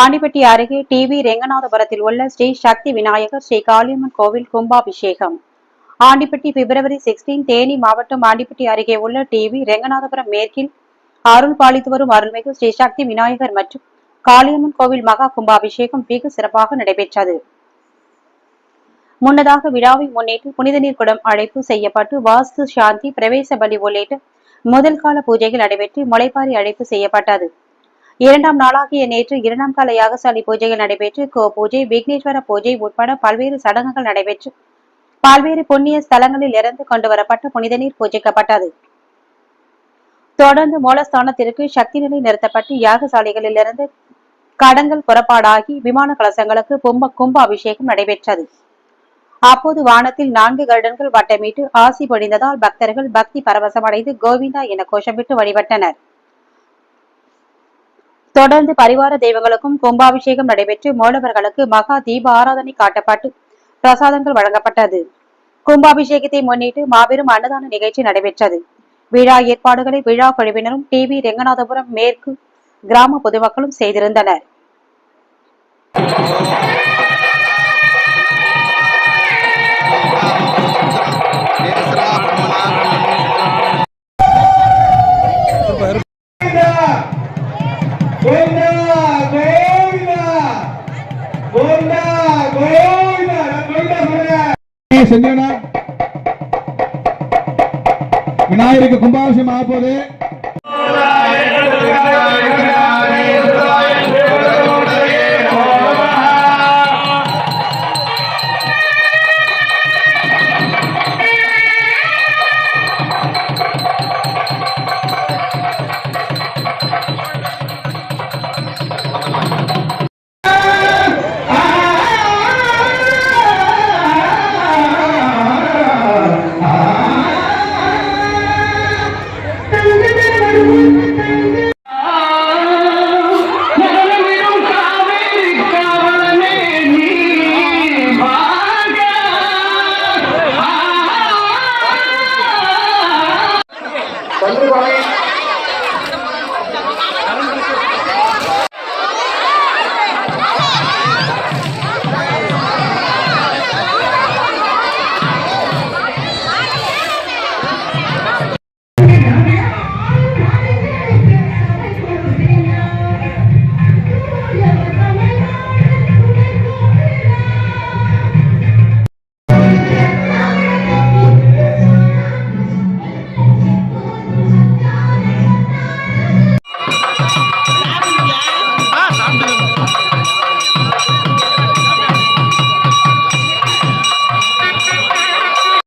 ஆண்டிப்பட்டி அருகே டிவி ரெங்கநாதபுரத்தில் உள்ள ஸ்ரீ சக்தி விநாயகர் ஸ்ரீ காளியம்மன் கோவில் கும்பாபிஷேகம். ஆண்டிப்பட்டி பிப்ரவரி சிக்ஸ்டீன் தேனி மாவட்டம் ஆண்டிப்பட்டி அருகே உள்ள டிவி ரெங்கநாதபுரம் மேற்கில் அருள் பாலித்து வரும் அருள்மிகு ஸ்ரீ சக்தி விநாயகர் மற்றும் காளியம்மன் கோவில் மகா கும்பாபிஷேகம் வெகு சிறப்பாக நடைபெற்றது. முன்னதாக விழாவை முன்னிட்டு புனித நீர் குடம் அழைப்பு செய்யப்பட்டு வாஸ்து சாந்தி பிரவேச பலி உள்ளிட்ட முதல் கால பூஜைகள் நடைபெற்று முளைப்பாரி அழைப்பு செய்யப்பட்டது. இரண்டாம் நாளாகிய நேற்று இரண்டாம் கால யாகசாலை பூஜைகள் நடைபெற்று கோ பூஜை விக்னேஸ்வர பூஜை உட்பட பல்வேறு சடங்குகள் நடைபெற்று பல்வேறு புண்ணிய ஸ்தலங்களில் இருந்து கொண்டு வரப்பட்ட புனித நீர் பூஜிக்கப்பட்டது. தொடர்ந்து மூலஸ்தானத்திற்கு சக்தி நிலை நிறுத்தப்பட்டு யாகசாலைகளில் இருந்து கடங்கள் புறப்பாடாகி விமான கலசங்களுக்கு கும்ப கும்ப அபிஷேகம் நடைபெற்றது. அப்போது வானத்தில் நான்கு கருடன்கள் வட்டமிட்டு ஆசி பொழிந்ததால் பக்தர்கள் பக்தி பரவசமடைந்து கோவிந்தா என கோஷமிட்டு வழிபட்டனர். தொடர்ந்து பரிவார தெய்வங்களுக்கும் கும்பாபிஷேகம் நடைபெற்று மூலவர்களுக்கு மகா தீப ஆராதனை காட்டப்பட்டு பிரசாதங்கள் வழங்கப்பட்டது. கும்பாபிஷேகத்தை முன்னிட்டு மாபெரும் அன்னதான நிகழ்ச்சி நடைபெற்றது. விழா ஏற்பாடுகளை விழா குழுவினரும் டிவி ரெங்கநாதபுரம் மேற்கு கிராம பொதுமக்களும் செய்திருந்தனர். கோவிந்தா கோவிந்தா கோவிந்தா கோவிந்தா கோவிந்தா சொல்லுங்க விநாயகருக்கு கும்பாபிஷேகம் ஆக போகுது. சென்று கொலை